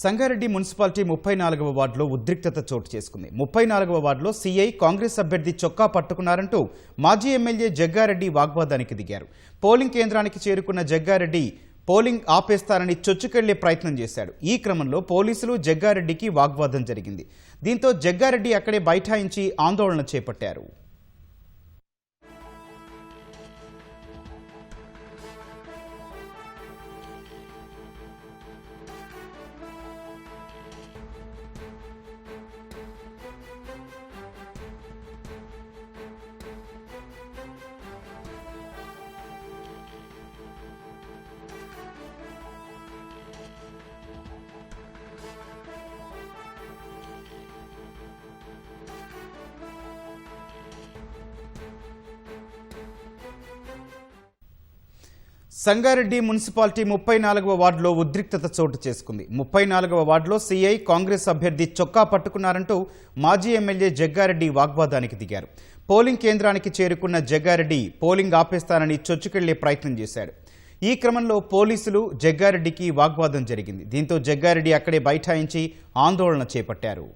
Sangareddy municipality ముప్పై నాలుగవ వార్డులో ఉద్రిక్తత చోటు చేసుకుంది. ముప్పై నాలుగవ వార్డులో సీఐ కాంగ్రెస్ అభ్యర్థి చొక్కా పట్టుకున్నారంటూ మాజీ ఎమ్మెల్యే జగ్గారెడ్డి వాగ్వాదానికి దిగారు. పోలింగ్ కేంద్రానికి చేరుకున్న జగ్గారెడ్డి పోలింగ్ ఆపేస్తారని చొచ్చుకెళ్ళే ప్రయత్నం చేశాడు. ఈ క్రమంలో పోలీసులు జగ్గారెడ్డికి వాగ్వాదం జరిగింది. దీంతో జగ్గారెడ్డి అక్కడే బైఠాయించి ఆందోళన చేపట్టారు. సంగారెడ్డి మున్సిపాలిటీ ముప్పై నాలుగవ వార్డులో ఉద్రిక్తత చోటు చేసుకుంది. ముప్పై నాలుగవ వార్డులో సీఐ కాంగ్రెస్ అభ్యర్థి చొక్కా పట్టుకున్నారంటూ మాజీ ఎమ్మెల్యే జగ్గారెడ్డి వాగ్వాదానికి దిగారు. పోలింగ్ కేంద్రానికి చేరుకున్న జగ్గారెడ్డి పోలింగ్ ఆపేస్తానని చొచ్చుకెళ్ళే ప్రయత్నం చేశాడు. ఈ క్రమంలో పోలీసులు జగ్గారెడ్డికి వాగ్వాదం జరిగింది. దీంతో జగ్గారెడ్డి అక్కడే బైఠాయించి ఆందోళన చేపట్టారు.